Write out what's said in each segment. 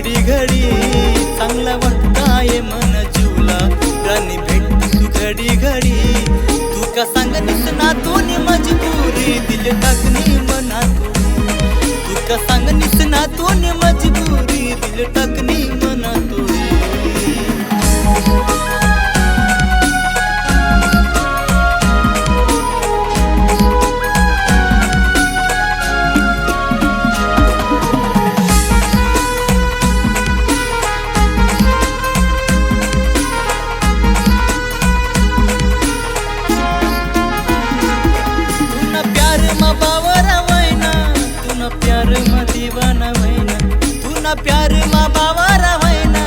घडी घडी चांगला वाटताय मन जीवला. राणी भेटते घडी घडी तू का सांग निसना दोन्ही माझी पुरी? दिले टाकणी मना तू का सांग निसना दोन्ही माझी पुरी? दिले टाकणी तुना प्यार मा बावारा वैना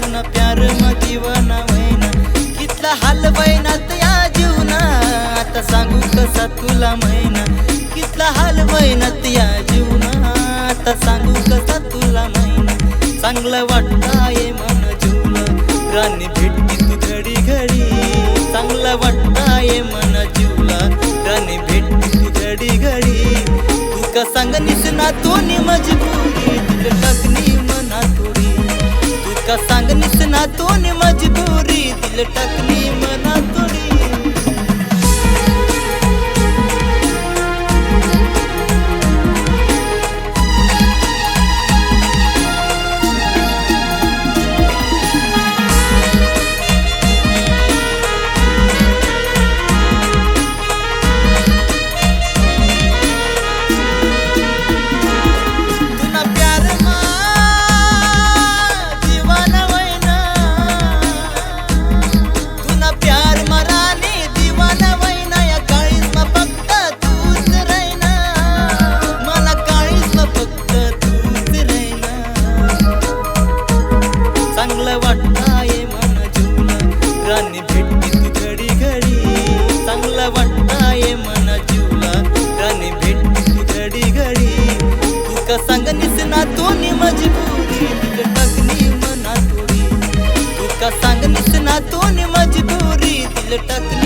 तुना प्यार मा जीवना वैना कितला हाल वैनात या जीवना आता सांगू कसा तुला महिना कितला हाल वैनात या जीवना आता सांगू कसा तुला महिना चांगलं वाटताय मन जीवला राणी भेटती तू घडी घडी. चांगलं वाटताय मन जीवला राणी भेटती तू घडी घडी. तू का सांग निसना तो नि मजबूर का सांग निसना तोनी मजबुरी दिल टाकणी मना सांग निसना तोनी मजबुरी दिल टाकणी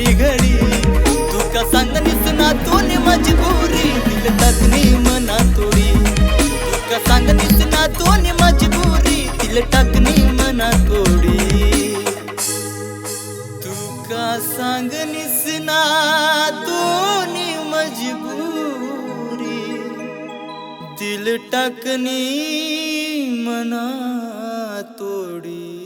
घडी घडी. तुका का सांग निसना तोनी मजबुरी दिल टाकणी मना तोडी. तुका का सांग निसना तोनी मजबुरी दिल टाकणी मना तोडी. तुका का सांग निसना तोनी मजबुरी दिल टाकणी मना तोड़ी.